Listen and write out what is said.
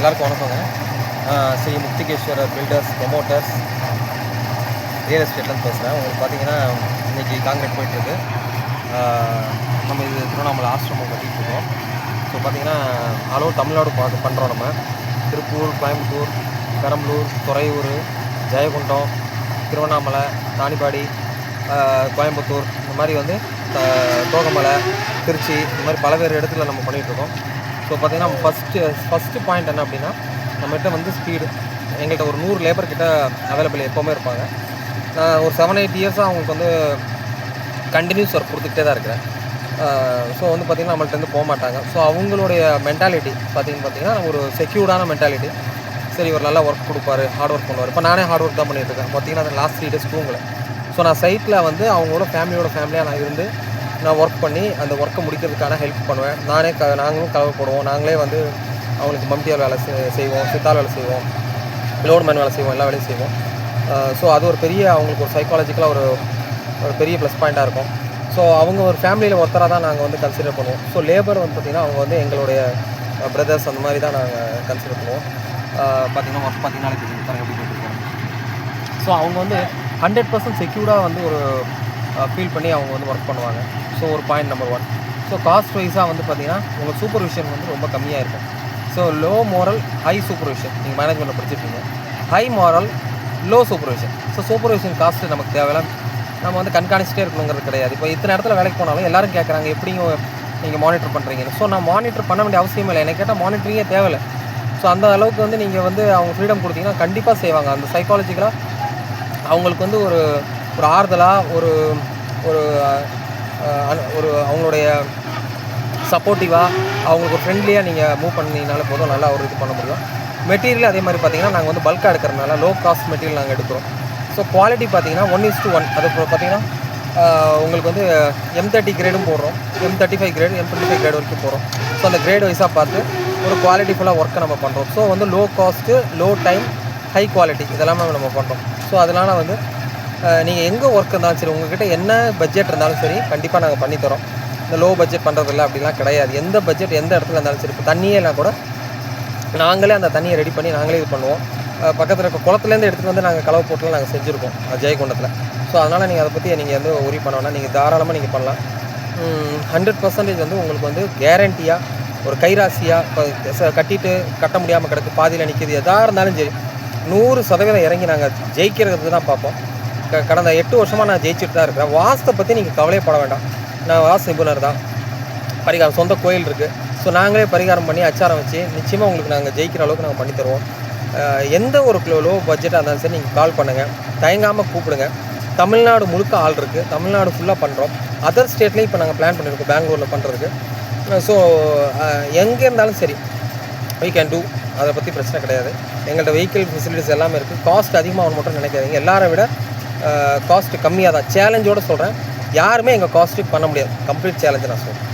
எல்லாருக்கும் வணக்கங்க. Sri Mukthikeswarar builders promoters real எஸ்டேட்லேருந்து பேசுகிறேன் உங்களுக்கு பார்த்தீங்கன்னா இன்றைக்கி காங்கிரீட் போயிட்டுருக்கு. நம்ம இது திருவண்ணாமலை ஆசிரமம் கட்டிட்டு இருக்கோம். ஸோ பார்த்தீங்கன்னா ஆல் தமிழ்நாடு பார்த்து பண்ணுறோம் நம்ம. திருப்பூர் கோயம்புத்தூர் பெரம்பலூர் துறையூர் ஜெயகுண்டம் திருவண்ணாமலை தானிப்பாடி கோயம்புத்தூர் இந்த மாதிரி வந்து தோகமலை திருச்சி இந்த மாதிரி பல்வேறு இடத்துல நம்ம பண்ணிகிட்ருக்கோம் ஸோ பார்த்தீங்கன்னா ஃபஸ்ட்டு ஃபஸ்ட்டு பாயிண்ட் என்ன அப்படின்னா நம்மகிட்ட வந்து ஸ்பீடு எங்கள்கிட்ட ஒரு நூறு லேபர் கிட்ட அவைலபிள் எப்போவுமே இருப்பாங்க. நான் ஒரு செவன் எயிட் இயர்ஸாக அவங்களுக்கு வந்து கண்டினியூஸ் ஒர்க் கொடுத்துக்கிட்டே தான் இருக்கிறேன். ஸோ வந்து பார்த்திங்கன்னா நம்மள்ட்ட இருந்து போக மாட்டாங்க. ஸோ அவங்களுடைய மென்டாலிட்டி பார்த்திங்கன்னு பார்த்தீங்கன்னா ஒரு செக்யூர்டான மென்டாலிட்டி சரி இவர் நல்லா ஒர்க் கொடுப்பாரு ஹார்ட் ஒர்க் பண்ணுவார். இப்போ நானே ஹார்ட் ஒர்க் தான் பண்ணிட்டு இருக்கேன். பார்த்தீங்கன்னா லாஸ்ட் த்ரீ டேஸ் தூங்கலை. ஸோ நான் சைட்டில் வந்து அவங்களோட ஃபேமிலியோட ஃபேமிலியாக நான் இருந்து நான் ஒர்க் பண்ணி அந்த ஒர்க்கை முடிக்கிறதுக்கான ஹெல்ப் பண்ணுவேன். நானே க நாங்களும் கலவை போடுவோம் நாங்களே வந்து அவங்களுக்கு மம்டியால் வேலை செய்- செய்வோம் சித்தால் வேலை செய்வோம் லோட் மேன் வேலை செய்வோம் எல்லா வேலையும் செய்வோம். ஸோ அது ஒரு பெரிய அவங்களுக்கு ஒரு சைக்காலஜிக்கலாக ஒரு ஒரு பெரிய ப்ளஸ் பாயிண்ட்டாக இருக்கும். ஸோ அவங்க ஒரு ஃபேமிலியில் ஒருத்தராக தான் நாங்கள் வந்து கன்சிடர் பண்ணுவோம். ஸோ லேபர் வந்து பார்த்திங்கன்னா அவங்க வந்து எங்களுடைய பிரதர்ஸ் அந்த மாதிரி தான் நாங்கள் கன்சிடர் பண்ணுவோம். பார்த்திங்கன்னா ஒர்க் பார்த்தீங்கன்னா எப்படி ஸோ அவங்க வந்து ஹண்ட்ரட் பர்சன்ட் செக்யூர்டாக வந்து ஒரு ஃபீல் பண்ணி அவங்க வந்து ஒர்க் பண்ணுவாங்க. ஸோ ஒரு point number one so cost வைஸாக வந்து பார்த்தீங்கன்னா உங்கள் சூப்பர்விஷன் வந்து ரொம்ப கம்மியாக இருக்கும். So low morale high supervision நீங்கள் மேனேஜ்மெண்ட்டில் படிச்சிருப்பீங்க. High morale low supervision so supervision cost நமக்கு தேவையில்ல. நம்ம வந்து கண்காணிச்சிட்டே இருக்கணுங்கிறது கிடையாது. இப்போ இத்தனை இடத்துல வேலைக்கு போனாலும் எல்லோரும் கேட்குறாங்க எப்படிங்க நீங்கள் மானிட்டர் பண்ணுறீங்கன்னு ஸோ நான் மானிட்டர் பண்ண வேண்டிய அவசியம் இல்லை. எனக்கு கேட்டால் மானிட்டரிங்கே தேவையில்லை. ஸோ அந்த அளவுக்கு வந்து நீங்கள் வந்து அவங்க ஃப்ரீடம் கொடுத்தீங்கன்னா கண்டிப்பாக செய்வாங்க. அந்த சைக்காலஜிக்கலாக அவங்களுக்கு வந்து ஒரு ஒரு ஆறுதலாக ஒரு ஒரு அனு- ஒரு அவங்களுடைய சப்போர்ட்டிவாக அவங்களுக்கு ஒரு ஃப்ரெண்ட்லியாக நீங்கள் மூவ் பண்ணீங்கனால போதும் நல்லா ஒரு இது பண்ண முடியும். மெட்டீரியல் அதே மாதிரி பார்த்தீங்கன்னா நாங்கள் வந்து பல்காக எடுக்கிறனால லோ காஸ்ட் மெட்டீரியல் நாங்கள் எடுக்கிறோம். ஸோ குவாலிட்டி பார்த்தீங்கன்னா ஒன் இஸ் டு ஒன் அது இப்போ பார்த்தீங்கன்னா உங்களுக்கு வந்து எம் தேர்ட்டி கிரேடும் போடுறோம். M thirty five grade M twenty five grade வரைக்கும் போகிறோம் ஸோ அந்த கிரேட் வைஸாக பார்த்து ஒரு குவாலிட்டி ஃபுல்லாக ஒர்க்கை நம்ம பண்ணுறோம் ஸோ வந்து low cost low time high quality இதெல்லாமே நம்ம பண்ணுறோம் ஸோ அதனால் வந்து நீங்கள் எங்கே ஒர்க் இருந்தாலும் சரி உங்ககிட்ட என்ன பட்ஜெட் இருந்தாலும் சரி கண்டிப்பாக நாங்கள் பண்ணித்தரோம் இந்த லோ பட்ஜெட் பண்ணுறதில்ல அப்படிலாம் கிடையாது. எந்த பட்ஜெட் எந்த இடத்துல இருந்தாலும் சரி இப்போ தண்ணியெல்லாம் கூட நாங்களே அந்த தண்ணியை ரெடி பண்ணி நாங்களே இது பண்ணுவோம். பக்கத்தில் இருக்க குளத்துலேருந்து எடுத்துகிட்டு வந்து நாங்கள் கலவை போட்டுலாம் நாங்கள் செஞ்சுருக்கோம் ஜெயகுண்டத்தில் ஸோ அதனால் நீங்கள் அதை பற்றி நீங்கள் வந்து உரி பண்ண வேணாம். நீங்கள் தாராளமாக நீங்கள் பண்ணலாம். ஹண்ட்ரட் பர்சன்டேஜ் வந்து உங்களுக்கு வந்து கேரண்டியாக ஒரு கைராசியாக இப்போ கட்டிட்டு கட்ட முடியாமல் கிடக்கு பாதியில் நிற்கிது எதாக இருந்தாலும் சரி நூறு சதவீதம் இறங்கி நாங்கள் ஜெயிக்கிறது தான் பார்ப்போம். க- கடந்த எட்டு வருஷமாக நான் ஜெயிச்சுட்டு தான் இருக்கிறேன். வாஸ்தை பற்றி நீங்கள் கவலையப்பட வேண்டாம். நான் வாஸ் நிபுணர் தான். பரிகாரம் சொந்த கோயில் இருக்குது ஸோ நாங்களே பரிகாரம் பண்ணி அச்சாரம் வச்சு நிச்சயமாக உங்களுக்கு நாங்கள் ஜெயிக்கிற அளவுக்கு நாங்கள் பண்ணி தருவோம். எந்த ஒரு லோ பட்ஜெட்டாக இருந்தாலும் சரி நீங்கள் கால் பண்ணுங்கள் தயங்காமல் கூப்பிடுங்க. தமிழ்நாடு முழுக்க ஆள் இருக்குது தமிழ்நாடு ஃபுல்லாக பண்ணுறோம் அதர் ஸ்டேட்லேயும் இப்போ நாங்கள் பிளான் பண்ணியிருக்கோம் பெங்களூரில் பண்ணுறதுக்கு ஸோ எங்கே இருந்தாலும் சரி we கேன் டூ அதை பற்றி பிரச்சனை கிடையாது. எங்கள்கிட்ட வெஹிக்கிள் ஃபெசிலிட்டிஸ் எல்லாமே இருக்குது காஸ்ட் அதிகமாக மட்டும் நினைக்காதீங்க. எல்லாரை விட காஸ்ட் கம்மியாக தான் சேலஞ்சோடு சொல்கிறேன் யாருமே எங்கள் காஸ்ட்டு பண்ண முடியாது. கம்ப்ளீட் சேலஞ்சு நான் சொல்கிறேன்